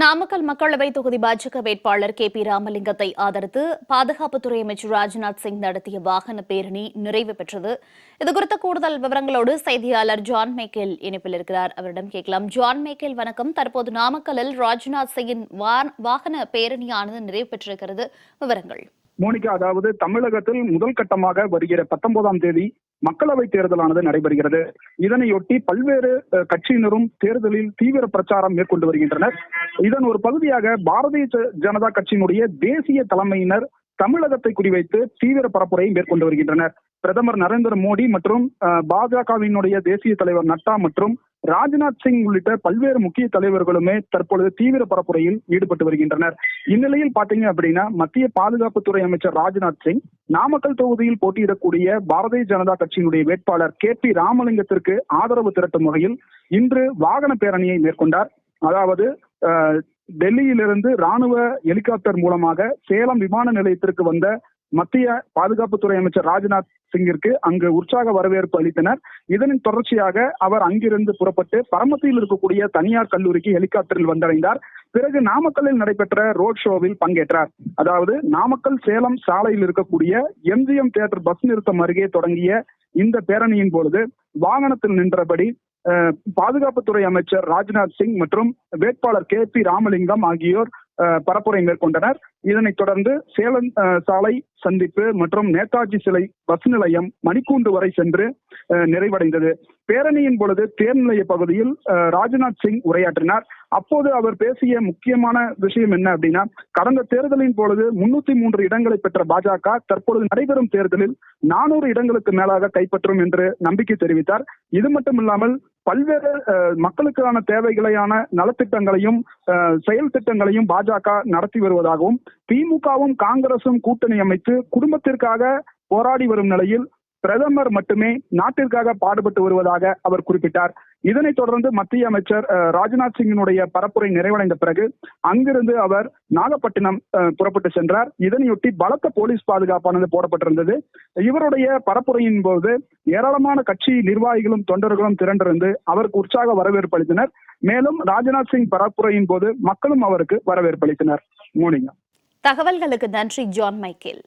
நாமக்கல் மக்களவை தொகுதி பாஜக வேட்பாளர் கே பி ராமலிங்கத்தை ஆதரித்து பாதுகாப்புத்துறை அமைச்சர் ராஜ்நாத் சிங் நடத்திய வாகன பேரணி நிறைவு பெற்றது. இதுகுறித்த கூடுதல் விவரங்களோடு செய்தியாளர் ஜான் மேக்கேல் இணைப்பில் இருக்கிறார். அவரிடம் கேட்கலாம். ஜான் மேக்கேல் வணக்கம். தற்போது நாமக்கல்லில் ராஜ்நாத் சிங்கின் வாகன பேரணியானது நிறைவு பெற்றிருக்கிறது. விவரங்கள். மோனிகா அதாவது தமிழகத்தில் முதல் கட்டமாக வருகிற பத்தொன்பதாம் தேதி மக்களவை தேர்தலானது நடைபெறுகிறது. இதனையொட்டி பல்வேறு கட்சியினரும் தேர்தலில் தீவிர பிரச்சாரம் மேற்கொண்டு வருகின்றனர். இதன் ஒரு பகுதியாக பாரதிய ஜனதா கட்சியினுடைய தேசிய தலைமையினர் தமிழகத்தை குறிவைத்து தீவிர பரப்புரையை மேற்கொண்டு வருகின்றனர். பிரதமர் நரேந்திர மோடி மற்றும் அஹ், பாஜகவினுடைய தேசிய தலைவர் நட்டா மற்றும் ராஜ்நாத் சிங் உள்ளிட்ட பல்வேறு முக்கிய தலைவர்களுமே தற்பொழுது தீவிர பரப்புரையில் ஈடுபட்டு வருகின்றனர். இந்நிலையில் பாத்தீங்க அப்படின்னா மத்திய பாதுகாப்புத்துறை அமைச்சர் ராஜ்நாத் சிங் நாமக்கல் தொகுதியில் போட்டியிடக்கூடிய பாரதிய ஜனதா கட்சியினுடைய வேட்பாளர் கே பி ராமலிங்கத்திற்கு ஆதரவு திரட்டும் வகையில் இன்று வாகன பேரணியை மேற்கொண்டார். அதாவது டெல்லியிலிருந்து ராணுவ ஹெலிகாப்டர் மூலமாக சேலம் விமான நிலையத்திற்கு வந்த மத்திய பாதுகாப்புத்துறை அமைச்சர் ராஜ்நாத் சிங்கிற்கு அங்கு உற்சாக வரவேற்பு அளித்தனர். இதனின் தொடர்ச்சியாக அவர் அங்கிருந்து புறப்பட்டு பரமத்தியில் இருக்கக்கூடிய தனியார் கல்லூரிக்கு ஹெலிகாப்டரில் வந்தடைந்தார். பிறகு நாமக்கல்லில் நடைபெற்ற ரோட் ஷோவில் பங்கேற்றார். அதாவது நாமக்கல் சேலம் சாலையில் இருக்கக்கூடிய எம்ஜிஎம் தியேட்டர் பஸ் நிறுத்தம் அருகே தொடங்கிய இந்த பேரணியின் பொழுது வாகனத்தில் நின்றபடி பாதுகாப்புத்துறை அமைச்சர் ராஜ்நாத் சிங் மற்றும் வேட்பாளர் கே பி ராமலிங்கம் ஆகியோர் அஹ், பரப்புரை மேற்கொண்டனர். இதனைத் தொடர்ந்து சேலம் அஹ், சாலை சந்திப்பு மற்றும் நேதாஜி சிலை பஸ் நிலையம் மணிக்கூண்டு வரை சென்று அஹ், நிறைவடைந்தது. பேரணியின் பொழுது தேர்நிலைய பகுதியில் ராஜ்நாத் சிங் உரையாற்றினார். அப்போது அவர் பேசிய முக்கியமான விஷயம் என்ன அப்படின்னா கடந்த தேர்தலின் பொழுது முன்னூத்தி மூன்று இடங்களை பெற்ற பாஜக தற்பொழுது நடைபெறும் தேர்தலில் நானூறு இடங்களுக்கு மேலாக கைப்பற்றும் என்று நம்பிக்கை தெரிவித்தார். இது மட்டும் இல்லாமல் பல்வேறு அஹ், மக்களுக்கான தேவைகளையான நலத்திட்டங்களையும் செயல் திட்டங்களையும் பாஜக நடத்தி வருவதாகவும் திமுகவும் காங்கிரசும் கூட்டணி அமைத்து குடும்பத்திற்காக போராடி வரும் நிலையில் பிரதமர் மட்டுமே நாட்டிற்காக பாடுபட்டு வருவதாக அவர் குறிப்பிட்டார். இதனைத் தொடர்ந்து மத்திய அமைச்சர் ராஜ்நாத் சிங்கினுடைய பரப்புரை நிறைவடைந்த பிறகு அங்கிருந்து அவர் நாகப்பட்டினம் புறப்பட்டு சென்றார். இதனையொட்டி பலத்த போலீஸ் பாதுகாப்பானது போடப்பட்டிருந்தது. இவருடைய பரப்புரையின் போது ஏராளமான கட்சி நிர்வாகிகளும் தொண்டர்களும் திரண்டிருந்து அவருக்கு உற்சாக வரவேற்பு அளித்தனர். மேலும் ராஜ்நாத் சிங் பரப்புரையின் போது மக்களும் அவருக்கு வரவேற்பு அளித்தனர். மோனிகா. தகவல்களுக்கு நன்றி ஜான் மைக்கேல்.